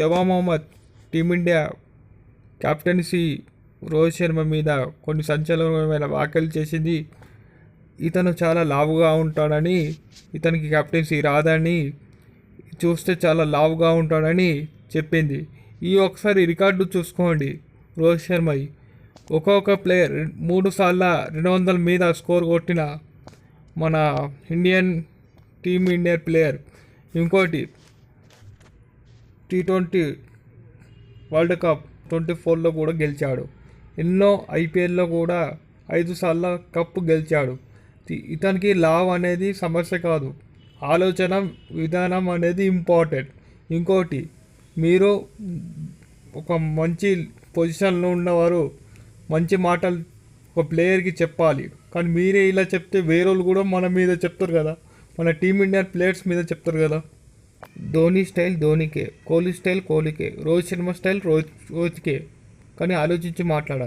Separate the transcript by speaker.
Speaker 1: జవా Mohammed team India captaincy Rohit Sharma మీద కొన్ని సంచలనమైన వ్యాఖ్యలు చేసింది. ఇతను చాలా లావుగా ఉంటాడని ఇతనికి కెప్టెన్సీ రాదని చూస్తే చాలా లావుగా ఉంటాడని చెప్పింది. ఈ ఒకసారి రికార్డు చూసుకోండి రోహిత్ శర్మ. ఒక్కొక్క ప్లేయర్ మూడు సార్ల రెండు వందల మీద స్కోర్ కొట్టిన మన ఇండియన్ టీమ్ ఇండియా ప్లేయర్. ఇంకోటి T twenty world cup twenty ఫోర్లో కూడా గెలిచాడు. ఎన్నో ఐపీఎల్లో కూడా ఐదు సార్ల కప్పు గెలిచాడు. ఇతనికి లావ్ అనేది సమస్య కాదు. ఆలోచన విధానం అనేది ఇంపార్టెంట్. ఇంకోటి మీరు ఒక మంచి పొజిషన్లో ఉన్నవారు మంచి మాటలు ఒక ప్లేయర్కి చెప్పాలి. కానీ మీరే ఇలా చెప్తే వేరే వాళ్ళు కూడా మన మీద చెప్తారు కదా. మన టీమిండియా ప్లేయర్స్ మీద చెప్తారు కదా. ధోని స్టైల్ ధోనికే కోహ్లీ స్టైల్ కోహ్లీకే రోహిత్ శర్మ స్టైల్ రోహిత్ రోహిత్కే. కానీ ఆలోచించి మాట్లాడాలి.